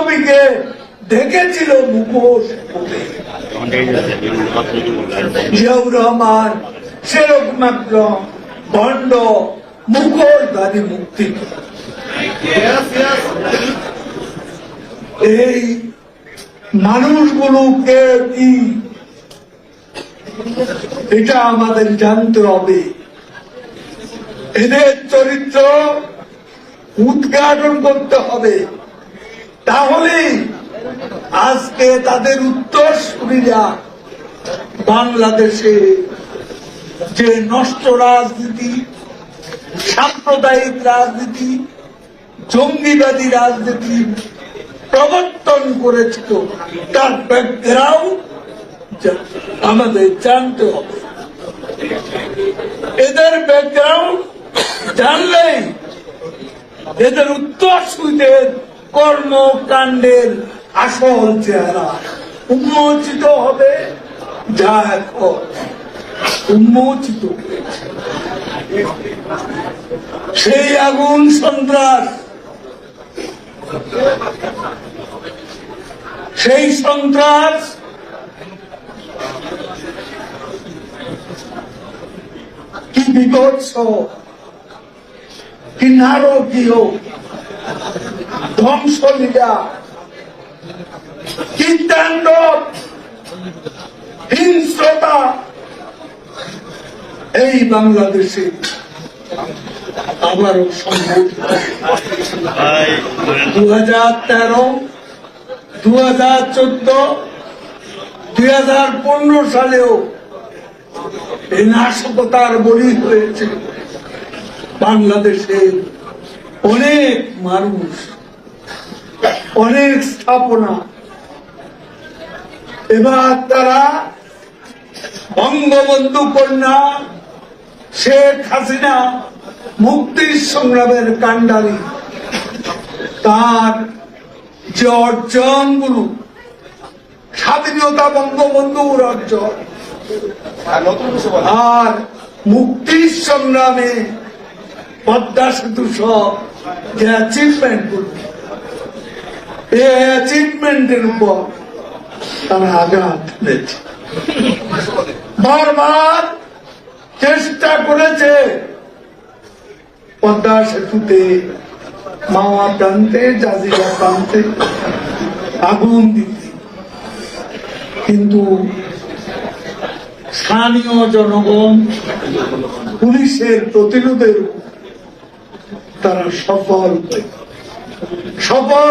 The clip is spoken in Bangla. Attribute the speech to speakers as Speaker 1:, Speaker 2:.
Speaker 1: নবীকে দেখেছিল মুখোশ। জিয়াউর রহমান সেরকম একজন ভণ্ড মুখোশধারী মুক্তি। এই মানুষগুলোকে কি? এটা আমাদের জানতে হবে। এদের চরিত্র উদ্ঘাটন করতে হবে। তাহলে আজকে তাদের উত্তর সুবিধা বাংলাদেশে যে নষ্ট রাজনীতি, সাম্প্রদায়িক রাজনীতি, জঙ্গিবাদী রাজনীতি প্রবর্তন করেছিল, তার ব্যাকগ্রাউন্ড আমাদের জানতে হবে। এদের ব্যাকগ্রাউন্ড জানলেই এদের উত্তরসূরিদের কর্মকাণ্ডের আসল চেহারা উন্মোচিত হবে যা এখন উন্মোচিত সেই আগুন সন্ত্রাস, সেই সন্ত্রাস কি বিভৎস কি নারকীয় ধ্বংসলীলা কি তাণ্ডব হিংস্রতা এই বাংলাদেশে আবারও সম্ভব দু হাজার তেরো দু হাজার চোদ্দ দুই হাজার পনেরো সালেও এই নাশকতার বলি হয়েছে। বাংলাদেশের অনেক মানুষ অনেক স্থাপনা। এবার তারা বঙ্গবন্ধু কন্যা শেখ হাসিনা মুক্তির সংগ্রামের কাণ্ডারি। তার যে অর্জনগুলো স্বাধীনতা বঙ্গবন্ধুর অর্জন আর মুক্তির সংগ্রামে পদ্মা সেতু সব যে অ্যাচিভমেন্টগুলো অ্যাচিভমেন্টের তারা আঘাত দিয়েছে বারবার চেষ্টা করেছে পদ্মা সেতুতে, মাওয়া প্রান্তে, জাজিরা প্রান্তে আগুন দিতে। কিন্তু স্থানীয় জনগণ, পুলিশের প্রতিরোধের তারা সফল সফল